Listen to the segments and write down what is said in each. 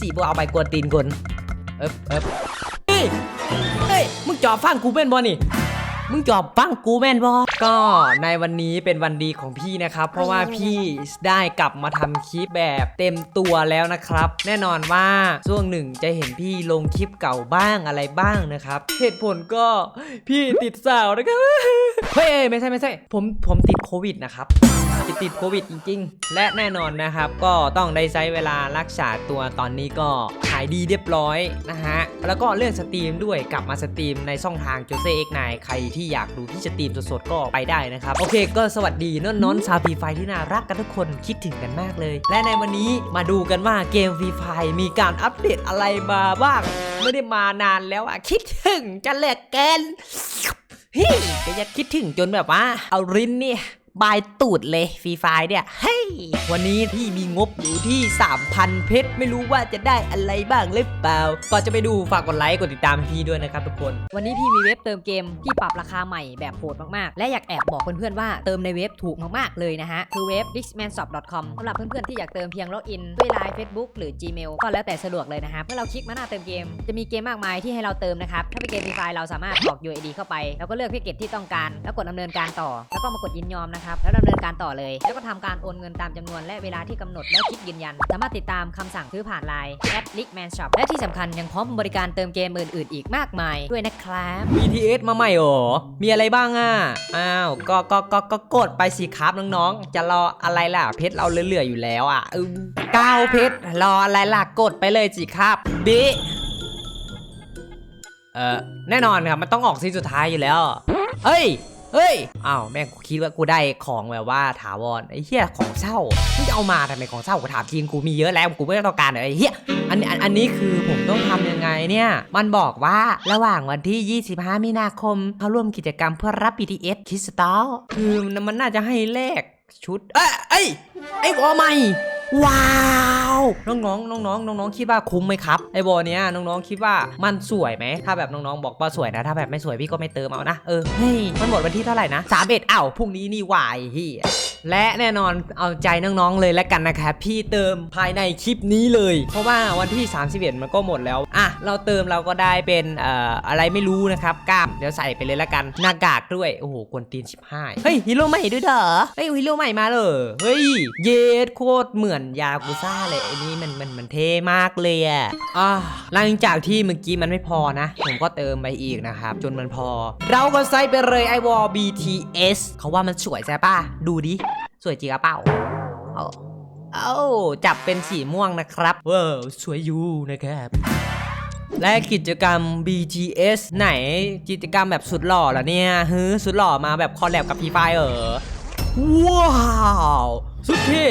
จีบเอาไปกวนตีนคนเอ๊บเอ๊บเฮ้ยเฮ้ยมึงจอบฟังกูเป็นบอนี่มึงจอบฟังกูแม่นบอก็ในวันนี้เป็นวันดีของพี่นะครับ เพราะว่าพี่ได้กลับมาทำคลิปแบบเต็มตัวแล้วนะครับ แน่นอนว่าช่วงหนึ่งจะเห็นพี่ลงคลิปเก่าบ้างอะไรบ้างนะครับ เหตุผลก็พี่ติดสาวนะครับเฮ้ยไม่ใช่ไม่ใช่ ผมผมติดโควิดนะครับ ติดติดโควิดจริง ๆ และแน่นอนนะครับ ก็ต้องได้ใช้เวลารักษาตัวตอนนี้ก็หายดีเรียบร้อยนะฮะ แล้วก็เรื่องสตรีมด้วยกลับมาสตรีมในช่องทางโจเซเอ็กนใครที่อยากดูที่สตรีมสดๆก็ไปได้นะครับ โอเคก็สวัสดีน้องๆชาวฟรีไฟที่น่ารักกันทุกคนคิดถึงกันมากเลย และในวันนี้มาดูกันว่าเกมฟรีไฟมีการอัปเดตอะไรมาบ้าง ไม่ได้มานานแล้วอะคิดถึงจะเหลือเกินเฮ้ยก็ยากคิดถึงจนแบบว่าเอารินเนี่ย บายตูดเลยฟรีไฟเนี่ยเฮ้ยวันนี้พี่มีงบอยู่ที่ 3,000 เพชร ไม่รู้ว่าจะได้อะไรบ้างหรือเปล่า ก่อนจะไปดูฝากกดไลค์กดติดตามพี่ด้วยนะครับทุกคน วันนี้พี่มีเว็บเติมเกมที่ปรับราคาใหม่แบบโหดมากๆ และอยากแอบบอกเพื่อนๆว่าเติมในเว็บถูกมากๆเลยนะฮะ คือเว็บ dixmanshop.com สำหรับเพื่อนๆที่อยากเติมเพียงล็อกอินด้วยไลน์ Facebook หรือ Gmail ก็แล้วแต่สะดวกเลยนะครับเมื่อเราคลิกมาหน้าเติมเกมจะมีเกมมากมายที่ให้เราเติมนะครับถ้าเป็นเกมฟรีไฟเราสามารถกรอก UID เข้าไป แล้วก็เลือกแพ็กเกจที่ต้องการ แล้วกดดำเนินการต่อ แล้วก็มากดยินยอมนะครับแล้วดำเนินการต่อเลย แล้วก็ทำการโอนเงินตามจำนวนและเวลาที่กำหนดแล้วคลิกยืนยัน สามารถติดตามคำสั่งซื้อผ่านไลน์ @lickmanshop และที่สำคัญยังพร้อมบริการเติมเกมอื่นๆอีกมากมายด้วยนะครับ BTS มาใหม่เหรอมีอะไรบ้างอะอ้าวก็ก็ก็ก็กดไปสิครับน้องๆจะรออะไรล่ะเพชรเราเหลือๆอยู่แล้วอะเออเก้าเพชรรออะไรล่ะกดไปเลยสิครับดิเออแน่นอนครับมันต้องออกซีนสุดท้ายอยู่แล้วเฮ้ย เฮ้ยอ้าวแม่งคิดว่ากูได้ของแบบว่าถาวรไอ้เหี้ยของเศร้ามึงจะเอามาทำไมของเศร้ากูถามจริงกูมีเยอะแล้วกูไม่ต้องการไอ้เหี้ยอันอันอันนี้คือผมต้องทำยังไงเนี่ย มันบอกว่าระหว่างวันที่ 25 มีนาคมเขาร่วมกิจกรรมเพื่อรับ BTS คริสตัลคือมันน่าจะให้เลขชุด เอ้ยเอ้ยไอ้วอใหม่ว้าาน้องๆน้องๆน้องๆคิดว่าคุ้มไหมครับไอ้บอเนี้ยน้องๆคิดว่ามันสวยไหมถ้าแบบน้องๆบอกว่าสวยนะถ้าแบบไม่สวยพี่ก็ไม่เติมเอานะเออเฮ้ยมันหมดวันที่เท่าไหร่นะสามเอ็ดอ้าวพรุ่งนี้นี่วายเฮีย และแน่นอนเอาใจน้องๆเลยแล้วกันนะครับพี่เติมภายในคลิปนี้เลย เพราะว่าวันที่ 31 มันก็หมดแล้ว อะ เราเติมเราก็ได้เป็นเอ่ออะไรไม่รู้นะครับกล้ามเดี๋ยวใส่ไปเลยละกันหน้ากากด้วย โอ้โหกวนตีนชิบหายเฮ้ยฮีโร่ใหม่ด้วยเด้อเฮ้ยฮีโร่ใหม่มาเลยเฮ้ยเยดโคตรเหมือนยากุซ่าเลยอ้นี่มันมันมันเท่มากเลยอะอะหลังจากที่เมื่อกี้มันไม่พอนะ ผมก็เติมไปอีกนะครับ จนมันพอ เราก็ใส่ไปเลยไอวอล BTS เขาว่ามันสวยใช่ปะดูดิ สวยจริงอะเปล่าเอาเอาจับเป็นสีม่วงนะครับว้าวสวยอยู่นะครับและกิจกรรม BTS ไหนกิจกรรมแบบสุดหล่อเหรอเนี่ยฮือสุดหล่อมาแบบคอลแลบกับพีไฟเออว้าว สุดเท่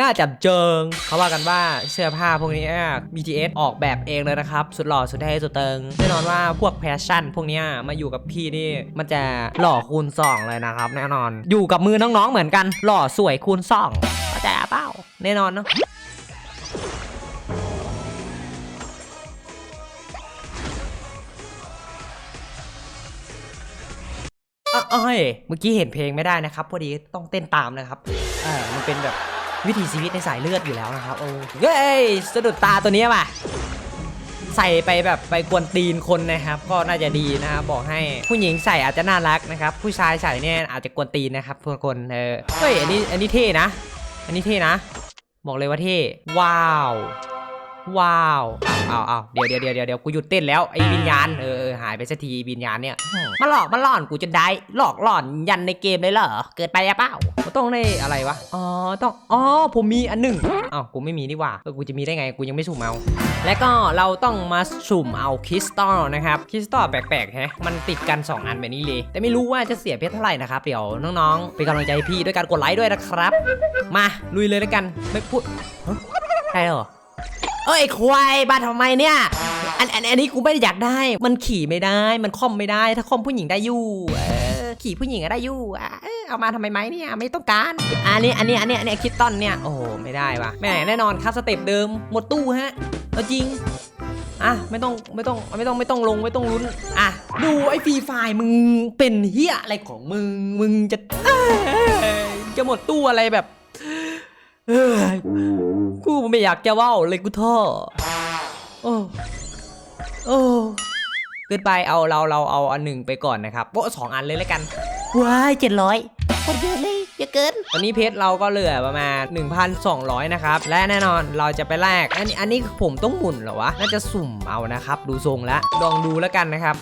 น่าจับเจิง เขาว่ากันว่าเสื้อผ้าพวกนี้ BTS ออกแบบเองเลยนะครับ สุดหล่อสุดเท่สุดเติง แน่นอนว่าพวกแฟชั่น พวกนี้มาอยู่กับพี่นี่ มันจะหล่อคูณสองเลยนะครับ แน่นอน อยู่กับมือน้องๆเหมือนกัน หล่อสวยคูณสองเข้าใจเปล่าแน่นอนเนาะ อะเอ้ยเมื่อกี้เห็นเพลงไม่ได้นะครับ พอดีต้องเต้นตามนะครับเออมันเป็นแบบวิถีชีวิตในสายเลือดอยู่แล้วนะครับโอ้เฮ้ยสะดุดตาตัวนี้ว่ะใส่ไปแบบไปกวนตีนคนนะครับ ก็น่าจะดีนะครับบอกให้ผู้หญิงใส่อาจจะน่ารักนะครับ ผู้ชายใส่เนี่ยอาจจะกวนตีนนะครับทุกคนเออเฮ้ยอันนี้อันนี้เท่นะ อันนี้เท่นะ บอกเลยว่าเท่ว้าว ว้าว เอาเอาเอาเดี๋ยวเดี๋ยวเดี๋ยวเดี๋ยวกูหยุดเต้นแล้วไอ้วิญญาณเออเออหายไปสักทีวิญญาณเนี่ยมาหลอกมาหลอนกูจะได้หลอกหลอนยันในเกมเลยเหรอเกิดไปอะเปล่ากูต้องได้อะไรวะอ๋อต้องอ๋อผมมีอันหนึ่งอ้าวกูไม่มีนี่หว่าเออกูจะมีได้ไงกูยังไม่สุ่มเอาและก็เราต้องมาสุ่มเอาคริสตัลนะครับคริสตัลแปลกๆแฮะมันติดกัน 2 อันแบบนี้เลย แต่ไม่รู้ว่าจะเสียเพชรเท่าไหร่นะครับเดี๋ยวน้องๆเป็นกำลังใจให้พี่ด้วยการกดไลค์ด้วยนะครับ มาลุยเลยแล้วกันไม่พูดฮะใช่เหรอ เอ้ยควายมาทำไมเนี่ยอันอันอันนี้กูไม่ได้อยากได้ มันขี่ไม่ได้ มันคอมไม่ได้ ถ้าคอมผู้หญิงได้อยู่เออขี่ผู้หญิงก็ได้อยู่อะเออเอามาทำไมไหมเนี่ยไม่ต้องการ อันนี้อันนี้อันนี้อันนี้คิดต้นเนี่ยโอ้โหไม่ได้ว่ะแม่แน่นอนครับสเต็ปเดิมหมดตู้ฮะเอาจริงอะไม่ต้องไม่ต้องไม่ต้องไม่ต้องลงไม่ต้องลุ้นอะดูไอ้ฟรีไฟล์มึงเป็นเฮียอะไรของมึงมึงจะจะหมดตู้อะไรแบบเอ้ย กูไม่อยากจะเว่าเลยกูท้อโอ้โอ้เกินไปเอาเราเราเอาอันหนึ่งไปก่อนนะครับโอ้สองอันเลยแล้วกันว้ายเจ็ดร้อยคนเยอะเลยเยอะเกินตอนนี้เพชรเราก็เหลือประมาณ 1,200 นะครับ และแน่นอนเราจะไปแลกอันนี้อันนี้ผมต้องหมุนเหรอวะ น่าจะสุ่มเอานะครับ ดูทรงแล้วลองดูแล้วกันนะครับ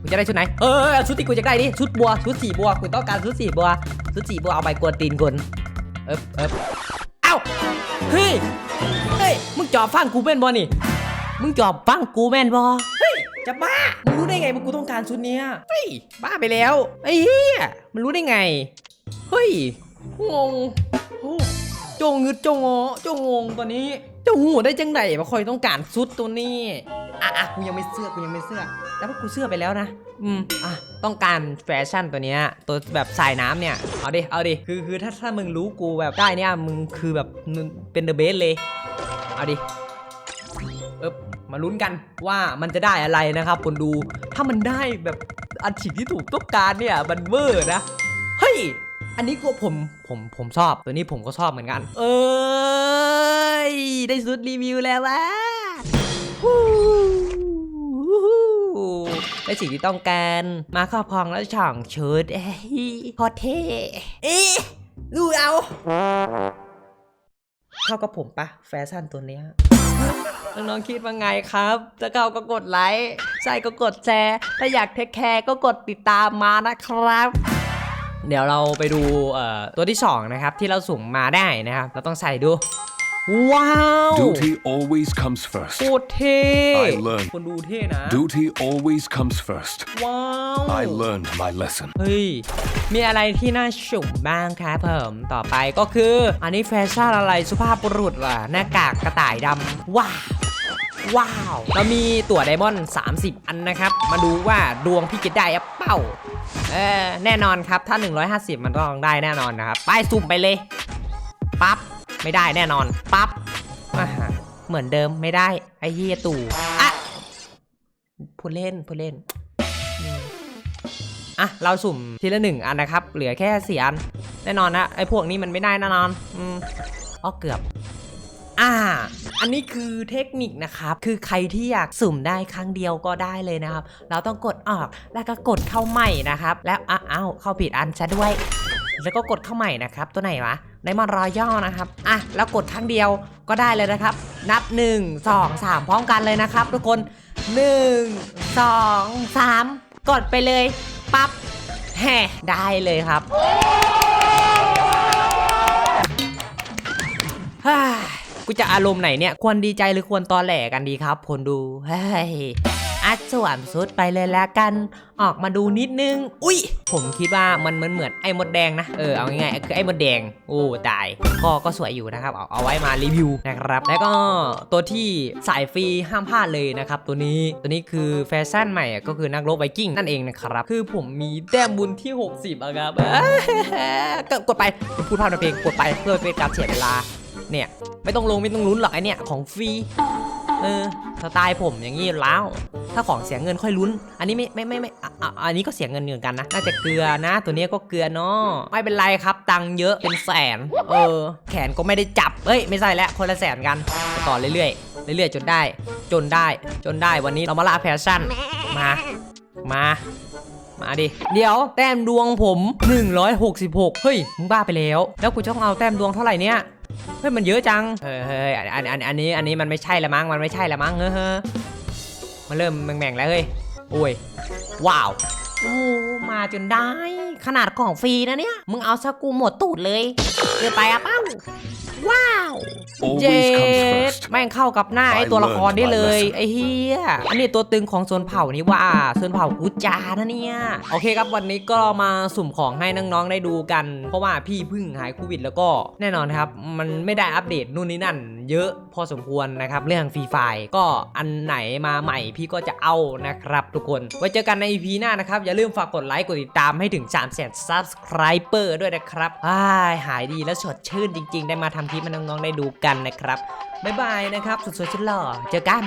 กูจะได้ชุดไหน เออชุดที่กูจะได้ดิชุดบัวชุดสีบัวกูต้องการชุดสีบัวชุดสีบัวเอาไปกวนตีนคน เอ๊บเอ๊บเอ้าเฮ้ยเฮ้ยมึงจอบฟังกูเป็นบอนี่มึงจอบฟังกูแม่นบอเฮ้ยจะบ้ามึงรู้ได้ไงว่ากูต้องการชุดเนี้ยเฮ้ยบ้าไปแล้วไอ้เหี้ยมันรู้ได้ไงเฮ้ยงงโอ้โจงงึดโจงงอโจงงงตอนนี้เจ้าหูได้จังไหนมาคอยต้องการชุดตัวนี้ อะอะกูยังไม่เสื้อกูยังไม่เสื้อแต่ว่ากูเสื้อไปแล้วนะ อืมอะต้องการแฟชั่นตัวเนี้ยตัวแบบสายน้ำเนี่ย เอาดิ เอาดิ คือคือถ้าถ้ามึงรู้กูแบบได้เนี่ยมึงคือแบบมึงเป็นเดอะเบสเลย เอาดิเอ๊บมาลุ้นกันว่ามันจะได้อะไรนะครับคนดูถ้ามันได้แบบอันสิ่งที่ถูกต้องการเนี่ยมันเวอร์นะ เฮ้ย อันนี้ก็ผมผมผมชอบตัวนี้ผมก็ชอบเหมือนกัน เอ้ย ได้สุดรีวิวแล้ววะฮู้ ได้สิ่งที่ต้องการ มาครอบครองแล้วช่องชุดเอ้ยโคตรเท่เอ๊ะดูเอาเข้ากับผมปะแฟชั่นตัวเนี้ยน้องๆคิดว่าไงครับถ้าเข้าก็กดไลค์ใช่ก็กดแชร์ถ้าอยากเทคแคร์ก็กดติดตามมานะครับเดี๋ยวเราไปดูตัวที่ 2 นะครับ ที่เราสุ่มมาได้นะครับ เราต้องใส่ดู ว้าว Duty always comes first. โคตรเท่ I learned. คนดูเท่นะ Duty always comes first. ว้าว I learned my lesson. เฮ้ย มีอะไรที่น่าสุ่มบ้างครับผมต่อไปก็คือ อันนี้แฟชั่นอะไรสุภาพบุรุษล่ะหน้ากากกระต่ายดำว้าว ว้าวแล้วมีตั๋วไดมอนด์30 อันนะครับ มาดูว่าดวงพี่จะได้อะเป้าเออแน่นอนครับถ้า 150 มันต้องได้แน่นอนนะครับ ไปสุ่มไปเลย ปั๊บ ไม่ได้แน่นอน ปั๊บอ่าฮะเหมือนเดิมไม่ได้ ไอ้เฮียตู่อะพูดเล่นพูดเล่นอืมอะเราสุ่มทีละหนึ่งอันนะครับ เหลือแค่สี่อัน แน่นอนนะไอ้พวกนี้มันไม่ได้แน่นอนอืมอ๋อเกือบอ่า อันนี้คือเทคนิคนะครับ คือใครที่อยากสุ่มได้ครั้งเดียวก็ได้เลยนะครับ เราต้องกดออกแล้วก็กดเข้าใหม่นะครับ แล้วอ้าวอ้าวเข้าผิดอันซะด้วย แล้วก็กดเข้าใหม่นะครับ ตัวไหนวะ ในมอนรอย่อนะครับอะแล้วกดครั้งเดียวก็ได้เลยนะครับ นับ 1 2 3 พร้อมกันเลยนะครับ ทุกคน 1 2 3 กดไปเลยปั๊บแฮ่ได้เลยครับกูจะอารมณ์ไหนเนี่ย ควรดีใจหรือควรตอแหลกันดีครับคนดูเฮ้ย อัดสวมสุดไปเลยแล้วกัน ออกมาดูนิดนึง อุ้ย ผมคิดว่ามันเหมือนเหมือนไอ้มดแดงนะ เออ เอาง่ายๆคือไอ้มดแดง โอ้ตาย ก็ก็สวยอยู่นะครับ เอาเอาไว้มารีวิวนะครับ แล้วก็ตัวที่สายฟรีห้ามพลาดเลยนะครับ ตัวนี้ ตัวนี้คือแฟชั่นใหม่ก็คือนักรบไวกิ้งนั่นเองนะครับ คือผมมีแต้มบุญที่ 60อะครับก็กดไป พูดภาพในเพลง กดไปเพื่อเป็นการเสียเวลา เนี่ย ไม่ต้องลงไม่ต้องลุ้นหรอกไอเนี่ยของฟรี เออ สไตล์ผมอย่างนี้แล้ว ถ้าของเสียเงินค่อยลุ้น อันนี้ไม่ไม่ไม่ไม่อันนี้ก็เสียเงินเหมือนกันนะ น่าจะเกลือนะ ตัวนี้ก็เกลือเนาะไม่เป็นไรครับตังเยอะเป็นแสน เออ แขนก็ไม่ได้จับ เอ้ยไม่ใช่แล้วคนละแสนกันต่อเรื่อยๆเรื่อยๆจนได้ จนได้จนได้วันนี้เรามาล่าแฟชั่นมามามาดิ เดี๋ยวแต้มดวงผม 166 เฮ้ย มึงบ้าไปแล้ว แล้วกูจะต้องเอาแต้มดวงเท่าไหร่เนี่ย เฮ้ยมันเยอะจังเฮ้ยเฮ้ยอันอันอันอันนี้อันนี้มันไม่ใช่ละมั้งมันไม่ใช่ละมั้งเฮ้ยเฮ้ยมันเริ่มแม่งๆแล้วเฮ้ยโอ้ยว้าวโอ้มาจนได้ ขนาดของฟรีนะเนี่ย มึงเอาซะกูหมดตูดเลยเกินไปอะเป้าว้าว Always เจ็ comes ด first. แม่งเข้ากับหน้าไอ I ตัวละคร learned ได้เลย my lesson ไอเฮียอันนี้ตัวตึงของโซนเผ่านี่ว่าโซนเผ่ากูจานะเนี่ยโอเคครับวันนี้ก็มาสุ่มของให้น้องๆได้ดูกัน เพราะว่าพี่เพึ่งหายโควิดแล้วก็แน่นอนครับ มันไม่ได้อัปเดตนู่นนี่นั่น เยอะพอสมควรนะครับเรื่องฟรีไฟก็อันไหนมาใหม่พี่ก็จะเอานะครับทุกคน ไว้เจอกันใน EP หน้านะครับ อย่าลืมฝากกดไลค์กดติดตามให้ถึง3 0 0 0 0 0 subscriber ด้วยนะครับอ้ายหายดีและสดชื่นจริง ๆ ได้มาทำคลิปให้น้องๆได้ดูกันนะครับบ๊ายบายนะครับสุดๆชุดหล่อเจอกัน